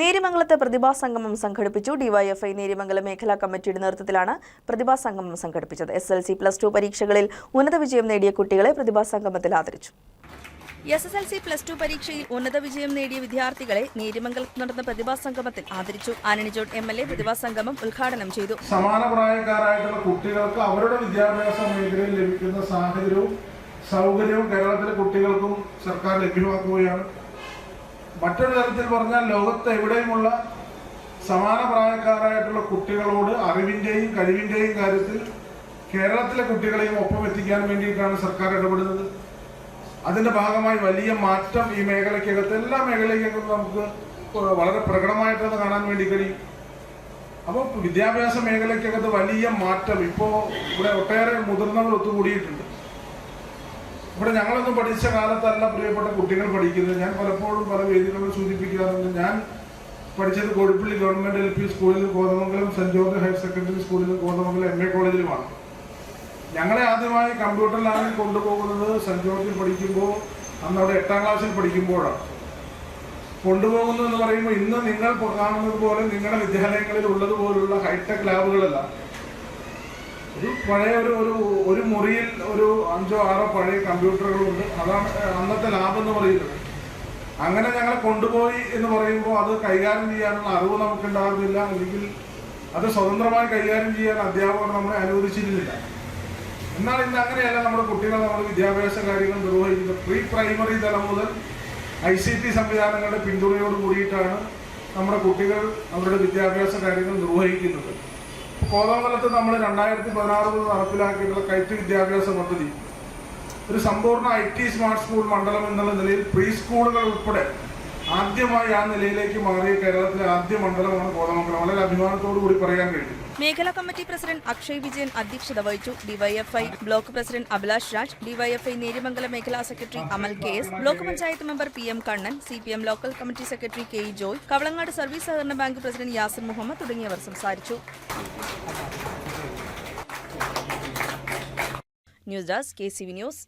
നേരിമംഗലത്ത് പ്രതിഭാ സംഗമം സംഘടിപ്പിച്ചു. ഡിവൈഎഫ്ഐ നേരിമംഗലം മേഖലാ കമ്മിറ്റിയുടെ നേതൃത്വത്തിലാണ് പ്രതിഭാ സംഗമം സംഘടിപ്പിച്ചത്. S L C plus two പരീക്ഷകളിൽ ഉന്നത വിജയം നേടിയ കുട്ടികളെ പ്രതിഭാ സംഗമത്തിൽ ആദരിച്ചു. S S L C plus two പരീക്ഷയിൽ ഉന്നത വിജയം നേടിയ വിദ്യാർത്ഥികളെ നേരിമംഗലത്ത് നടന്ന പ്രതിഭാ സംഗമത്തിൽ ആദരിച്ചു. Antony John M L A പ്രതിഭാ സംഗമം ഉദ്ഘാടനം ചെയ്തു. സമാന പ്രായക്കാരായിട്ടുള്ള കുട്ടികൾക്ക് അവരുടെ വിദ്യാഭ്യാസ മേഖലയിൽ ലഭിക്കുന്ന സാഹചര്യവും സൗകര്യവും കേരളത്തിലെ കുട്ടികൾക്കും സർക്കാർ ലഭ്യമാക്കുകയാണ്. മറ്റൊരു തരത്തിൽ പറഞ്ഞാൽ ലോകത്ത് എവിടെയുമുള്ള സമാന പ്രായക്കാരായിട്ടുള്ള കുട്ടികളോട് അറിവിന്റെയും കഴിവിന്റെയും കാര്യത്തിൽ കേരളത്തിലെ കുട്ടികളെയും ഒപ്പം എത്തിക്കാൻ വേണ്ടിയിട്ടാണ് സർക്കാർ ഇടപെടുന്നത്. അതിന്റെ ഭാഗമായി വലിയ മാറ്റം ഈ മേഖലയ്ക്കകത്ത് എല്ലാ മേഖലയ്ക്കകത്തും നമുക്ക് വളരെ പ്രകടമായിട്ടത് കാണാൻ വേണ്ടി കഴിയും. അപ്പോൾ വിദ്യാഭ്യാസ മേഖലയ്ക്കകത്ത് വലിയ മാറ്റം. ഇപ്പോൾ ഇവിടെ ഒട്ടേറെ മുതിർന്നവർ ഒത്തുകൂടിയിട്ടുണ്ട്. ഇവിടെ ഞങ്ങളൊന്നും പഠിച്ച കാലത്തല്ല പ്രിയപ്പെട്ട കുട്ടികൾ പഠിക്കുന്നത്. ഞാൻ പലപ്പോഴും പല വേദികളിൽ സൂചിപ്പിക്കാറുണ്ട്. ഞാൻ പഠിച്ചത് കോഴിപ്പള്ളി ഗവൺമെന്റ് എൽ പി സ്കൂളിൽ Kothamangalam Saint George higher secondary സ്കൂളിൽ കോതമംഗലം എം എ കോളേജിലുമാണ്. ഞങ്ങളെ ആദ്യമായി കമ്പ്യൂട്ടർ ലാബിൽ കൊണ്ടുപോകുന്നത് സെന്റ് ജോർജിൽ പഠിക്കുമ്പോൾ അന്ന് അവിടെ എട്ടാം ക്ലാസ്സിൽ പഠിക്കുമ്പോഴാണ്. കൊണ്ടുപോകുന്നു എന്ന് പറയുമ്പോൾ ഇന്ന് നിങ്ങൾ കാണുന്നത് പോലെ നിങ്ങളുടെ വിദ്യാലയങ്ങളിൽ ഉള്ളതുപോലുള്ള ഹൈടെക് ലാബുകളല്ല. ഒരു പഴയ ഒരു ഒരു ഒരു മുറിയിൽ ഒരു അഞ്ചോ ആറോ പഴയ കമ്പ്യൂട്ടറുകളുണ്ട്. അതാണ് അന്നത്തെ ലാബ് എന്ന് പറയുന്നത്. അങ്ങനെ ഞങ്ങളെ കൊണ്ടുപോയി എന്ന് പറയുമ്പോൾ അത് കൈകാര്യം ചെയ്യാനുള്ള അറിവ് നമുക്കുണ്ടാകുന്നില്ല. അല്ലെങ്കിൽ അത് സ്വതന്ത്രമായി കൈകാര്യം ചെയ്യാൻ അധ്യാപകർ നമ്മളെ അനുവദിച്ചിരുന്നില്ല. എന്നാൽ ഇന്ന് അങ്ങനെയല്ല. നമ്മുടെ കുട്ടികൾ നമ്മുടെ വിദ്യാഭ്യാസ കാര്യങ്ങൾ നിർവഹിക്കുന്നത് പ്രീ പ്രൈമറി തലം മുതൽ ഐ സി ടി സംവിധാനങ്ങളുടെ പിന്തുണയോട് കൂടിയിട്ടാണ് നമ്മുടെ കുട്ടികൾ അവരുടെ വിദ്യാഭ്യാസ കാര്യങ്ങൾ നിർവഹിക്കുന്നത്. കോതമംഗലത്ത് നമ്മൾ രണ്ടായിരത്തി പതിനാറ് മുതൽ നടപ്പിലാക്കിയിട്ടുള്ള കയറ്റ് വിദ്യാഭ്യാസ പദ്ധതി. ഒരു സമ്പൂർണ ഐ ടി സ്മാർട്ട് സ്കൂൾ മണ്ഡലം എന്നുള്ള നിലയിൽ പ്രീ സ്കൂളുകൾ ഉൾപ്പെടെ ആദ്യമായി ആ നിലയിലേക്ക് മാറിയ കേരളത്തിലെ ആദ്യ മണ്ഡലമാണ് കോതമംഗലം. വളരെ അഭിമാനത്തോടു കൂടി പറയാൻ കഴിയും. മേഖലാ കമ്മിറ്റി പ്രസിഡന്റ് അക്ഷയ് വിജയൻ അധ്യക്ഷത വഹിച്ചു. DYFI block president Abhilash Raj DYFI Nerimangalam മേഖലാ secretary Amal K S block panchayat member P M Kannan C P M local committee secretary K Joy Kavalangad service സഹകരണ ബാങ്ക് പ്രസിഡന്റ് യാസിർ മുഹമ്മദ് തുടങ്ങിയവർ സംസാരിച്ചു. News desk K C V news.